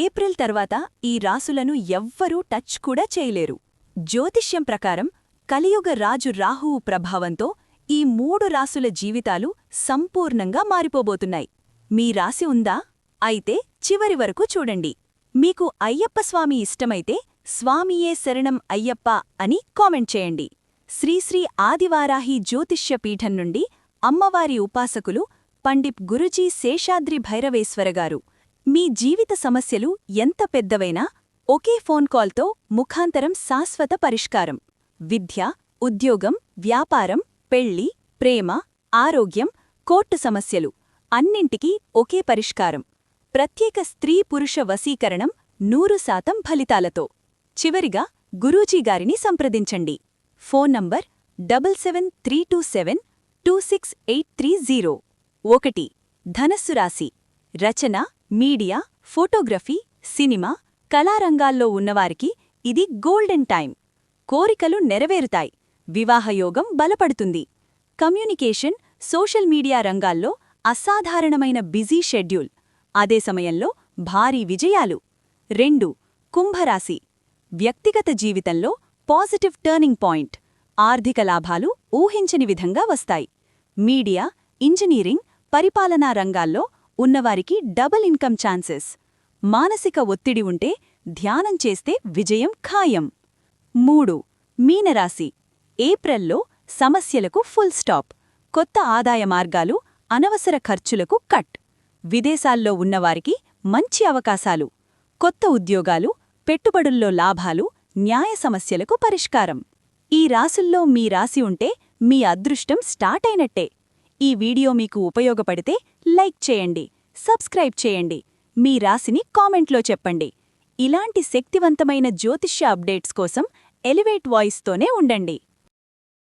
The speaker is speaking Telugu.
ఏప్రిల్ తర్వాత ఈ రాసులను ఎవ్వరూ టచ్ కూడా చేయలేరు. జ్యోతిష్యం ప్రకారం కలియుగ రాజు రాహువు ప్రభావంతో ఈ మూడు రాసుల జీవితాలు సంపూర్ణంగా మారిపోబోతున్నాయి. మీ రాశి ఉందా? అయితే చివరి వరకు చూడండి. మీకు అయ్యప్పస్వామి ఇష్టమైతే స్వామియే శరణం అయ్యప్ప అని కామెంట్ చేయండి. శ్రీశ్రీ ఆదివారాహి జ్యోతిష్య పీఠం నుండి అమ్మవారి ఉపాసకులు పండిప్ గురుజీ శేషాద్రి భైరవేశ్వరగారు మీ జీవిత సమస్యలు ఎంత పెద్దవైనా ఒకే ఫోన్ కాల్తో ముఖాంతరం శాశ్వత పరిష్కారం. విద్య ఉద్యోగం వ్యాపారం పెళ్ళి ప్రేమ ఆరోగ్యం కోర్టు సమస్యలు అన్నింటికీ ఒకే పరిష్కారం. ప్రత్యేక స్త్రీ పురుష వశీకరణం నూరు శాతం ఫలితాలతో. చివరిగా గురూజీగారిని సంప్రదించండి. Phone number double seven three two seven two six eight three zero. ఒకటి ధనస్సు రాశి. రచన మీడియా ఫోటోగ్రఫీ సినిమా కళారంగాల్లో ఉన్నవారికి ఇది గోల్డెన్ టైం కోరికలు నెరవేరుతాయి. వివాహయోగం బలపడుతుంది. కమ్యూనికేషన్ సోషల్ మీడియా రంగాల్లో అసాధారణమైన బిజీ షెడ్యూల్. అదే సమయంలో భారీ విజయాలు. రెండు కుంభరాశి. వ్యక్తిగత జీవితంలో పాజిటివ్ టర్నింగ్ పాయింట్. ఆర్థిక లాభాలు ఊహించని విధంగా వస్తాయి. మీడియా ఇంజనీరింగ్ పరిపాలనా రంగాల్లో ఉన్నవారికి డబుల్ ఇన్కమ్ ఛాన్సెస్. మానసిక ఒత్తిడి ఉంటే ధ్యానం చేస్తే విజయం ఖాయం. మూడు మీనరాశి. ఏప్రిల్లో సమస్యలకు ఫుల్ స్టాప్. కొత్త ఆదాయ మార్గాలు అనవసర ఖర్చులకు కట్. విదేశాల్లో ఉన్నవారికి మంచి అవకాశాలు. కొత్త ఉద్యోగాలు పెట్టుబడుల్లో లాభాలు న్యాయ సమస్యలకు పరిష్కారం. ఈ రాసుల్లో మీ రాసి ఉంటే మీ అదృష్టం స్టార్ట్ అయినట్టే. ఈ వీడియో మీకు ఉపయోగపడితే లైక్ చేయండి సబ్స్క్రైబ్ చేయండి మీ రాశిని కామెంట్లో చెప్పండి. ఇలాంటి శక్తివంతమైన జ్యోతిష్య అప్డేట్స్ కోసం ఎలివేట్ వాయిస్తోనే ఉండండి.